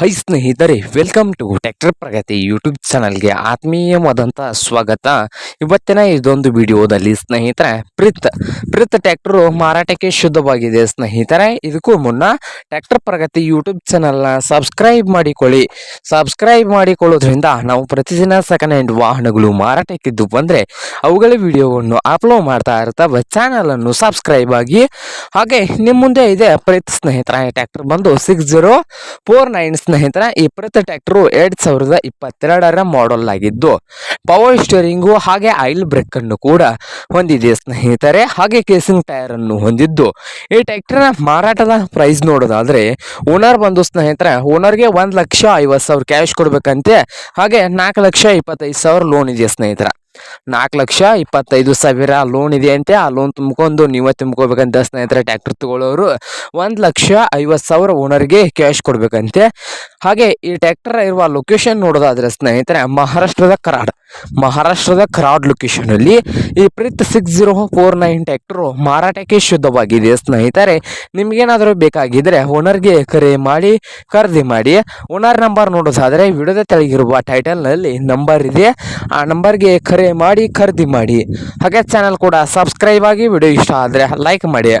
High ಸ್ನೇಹಿತರೆ welcome to tractor Pragati YouTube ಚಾನಲ್ಗೆ ಆತ್ಮೀಯವಾದಂಥ ಸ್ವಾಗತ. ಇವತ್ತಿನ ಇದೊಂದು ವಿಡಿಯೋದಲ್ಲಿ ಸ್ನೇಹಿತರೆ, ಪ್ರಿತ್ ಪ್ರಿತ್ ಟ್ಯಾಕ್ಟ್ರು ಮಾರಾಟಕ್ಕೆ ಶುದ್ಧವಾಗಿದೆ ಸ್ನೇಹಿತರೆ. ಇದಕ್ಕೂ ಮುನ್ನ ಟ್ಯಾಕ್ಟರ್ ಪ್ರಗತಿ ಯೂಟ್ಯೂಬ್ ಚಾನಲ್ನ ಸಬ್ಸ್ಕ್ರೈಬ್ ಮಾಡಿಕೊಳ್ಳಿ. ಸಬ್ಸ್ಕ್ರೈಬ್ ಮಾಡಿಕೊಳ್ಳೋದ್ರಿಂದ ನಾವು ಪ್ರತಿದಿನ ಸೆಕೆಂಡ್ ಹ್ಯಾಂಡ್ ವಾಹನಗಳು ಮಾರಾಟಕ್ಕಿದ್ದು ಬಂದರೆ ಅವುಗಳ ವಿಡಿಯೋವನ್ನು ಅಪ್ಲೋಡ್ ಮಾಡ್ತಾ ಇರ್ತವೆ. ಚಾನಲನ್ನು ಸಬ್ಸ್ಕ್ರೈಬ್ ಆಗಿ. ಹಾಗೆ ನಿಮ್ಮ ಮುಂದೆ ಇದೆ ಪ್ರಿತ್ ಸ್ನೇಹಿತರೆ ಟ್ಯಾಕ್ಟರ್ ಬಂದು ಸಿಕ್ಸ್ ಜೀರೋ ಫೋರ್ ನೈನ್ ಸ್ನೇಹಿತರೆ, ಈ ಪ್ರತಿ ಟ್ರ್ಯಾಕ್ಟರು ಎರಡ್ ಸಾವಿರದ ಇಪ್ಪತ್ತೆರಡರ ಮಾಡೆಲ್ ಆಗಿದ್ದು ಪವರ್ ಸ್ಟೇರಿಂಗು ಹಾಗೆ ಆಯಿಲ್ ಬ್ರೇಕ್ ಅನ್ನು ಕೂಡ ಹೊಂದಿದೆ ಸ್ನೇಹಿತರೆ. ಹಾಗೆ ಕೇಸಿಂಗ್ ಟೈರ್ ಅನ್ನು ಹೊಂದಿದ್ದು, ಈ ಟ್ರ್ಯಾಕ್ಟರ್ ಮಾರಾಟದ ಪ್ರೈಸ್ ನೋಡೋದಾದ್ರೆ ಓನರ್ ಬಂದು ಸ್ನೇಹಿತರೆ ಓನರ್ಗೆ ಒಂದು ಲಕ್ಷ ಐವತ್ತು ಸಾವಿರ ಕ್ಯಾಶ್ ಕೊಡ್ಬೇಕಂತೆ, ಹಾಗೆ ನಾಲ್ಕು ಲಕ್ಷ ಇಪ್ಪತ್ತೈದು ಸಾವಿರ ಲೋನ್ ಇದೆ ಸ್ನೇಹಿತರ. ನಾಲ್ಕು ಲಕ್ಷ ಇಪ್ಪತ್ತೈದು ಸಾವಿರ ಲೋನ್ ಇದೆ ಅಂತೆ ಆ ಲೋನ್ ತುಂಬ್ಕೊಂಡು ನೀವೇ ತುಂಬ್ಕೋಬೇಕಂತ ಸ್ನೇಹಿತರೆ ಟ್ಯಾಕ್ಟರ್ ತಗೊಳ್ಳೋರು ಒಂದು ಲಕ್ಷ ಐವತ್ತು ಸಾವಿರ ಓನರ್ಗೆ ಕ್ಯಾಶ್ ಕೊಡ್ಬೇಕಂತೆ. ಹಾಗೆ ಈ ಟ್ಯಾಕ್ಟರ್ ಇರುವ ಲೊಕೇಶನ್ ನೋಡೋದಾದ್ರೆ ಸ್ನೇಹಿತರೆ, ಮಹಾರಾಷ್ಟ್ರದ ಕರಾಡ್ ಮಹಾರಾಷ್ಟ್ರದ ಕ್ರಾಡ್ ಲೊಕೇಶನ್ ಅಲ್ಲಿ ಈ Preet six zero four nine tractor ಮಾರಾಟಕ್ಕೆ ಶುದ್ಧವಾಗಿದೆ. ಸ್ನೇಹಿತರೆ, ನಿಮಗೇನಾದರೂ ಬೇಕಾಗಿದ್ರೆ ಓನರ್ಗೆ ಕರೆ ಮಾಡಿ, ಖರೀದಿ ಮಾಡಿ. ಓನರ್ ನಂಬರ್ ನೋಡೋದಾದರೆ ವಿಡಿಯೋದ ತೆಳಗಿರುವ ಟೈಟಲ್ನಲ್ಲಿ ನಂಬರ್ ಇದೆ. ಆ ನಂಬರ್ಗೆ ಕರೆ ಮಾಡಿ, ಖರೀದಿ ಮಾಡಿ. ಹಾಗೆ ಚಾನಲ್ ಕೂಡ ಸಬ್ಸ್ಕ್ರೈಬ್ ಆಗಿ ವಿಡಿಯೋ ಇಷ್ಟ ಆದರೆ ಲೈಕ್ ಮಾಡಿ.